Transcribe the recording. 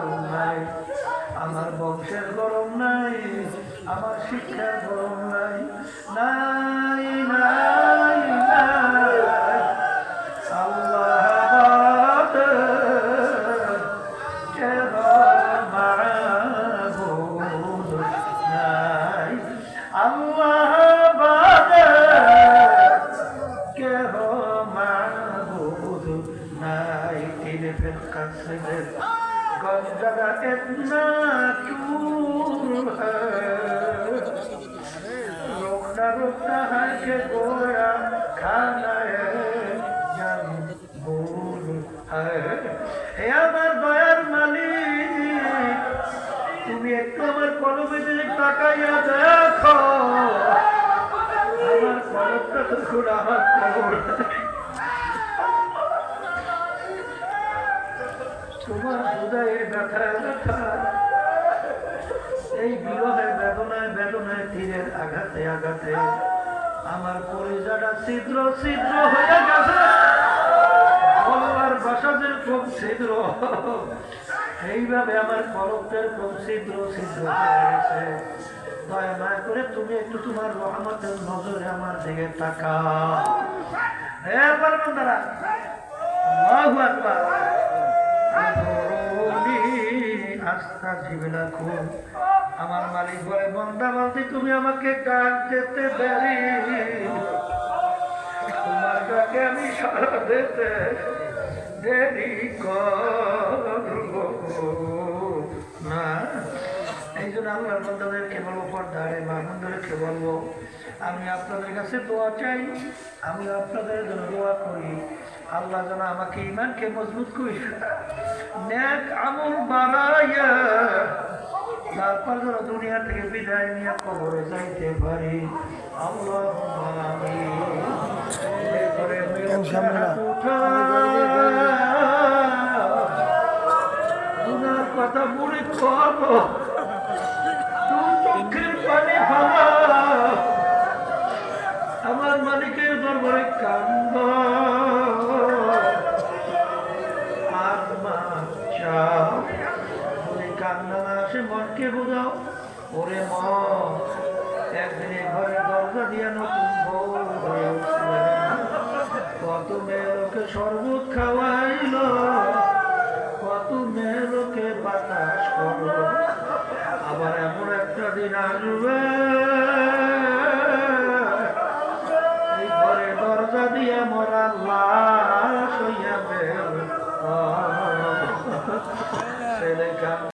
গরম নাই। আমার বংশের গরম নাই, আমার শিক্ষার গরম নাই। নাই নাই আল্লাহ আল্লাহ মাবুদ নাই। قد بدأت ما تورها ركنا ركنا هيك بويا خانا হে আমার দয়ার মালিক তুমি একটু আমার কলমে দিকে তাকাইয়া দেখো তোমার হৃদয়ে ব্যথা ব্যথা। এই বিরহে বেদনায় বেদনায় তীরের আঘাতে আঘাতে আমার পরিজাটা ছিদ্র ছিদ্র হয়ে গেছে। যেরকম ছিদ্র। এইভাবে আমার খুব ছিদ্র ছিদ্র হয়ে গেছে। করে তুমি একটু তোমার আমার দিকে আস্থা জীবনা খুব আমার মালিক বলে বন্ধা বলতে তুমি আমাকে ডাক যেতে পারি তোমার ডাকে আমি সারা দিতে দেরি করব এই জন্য আল্লাহ বন্ধাদেরকে বলব পর্দারে মা বন্ধুদেরকে বলব আমি আপনাদের কাছে দোয়া চাই আমি আপনাদের জন্য দোয়া করি। আল্লাহ যেন আমাকে ইমানকে মজবুত করি। ন্যাক আমল বাড়াইয়া তারপর যেন দুনিয়া থেকে বিদায় নিয়ে কবরে যাইতে পারি। আল্লাহ কথা মনে করব মনকে বোঝাও। ওরে একদিন এই দরজা দিয়া নতুন কত মেয়ে লোকে শরবত খাওয়াইল, কত মেয়ে লোকে বাতাস করল। আবার এমন একটা দিন আসবে।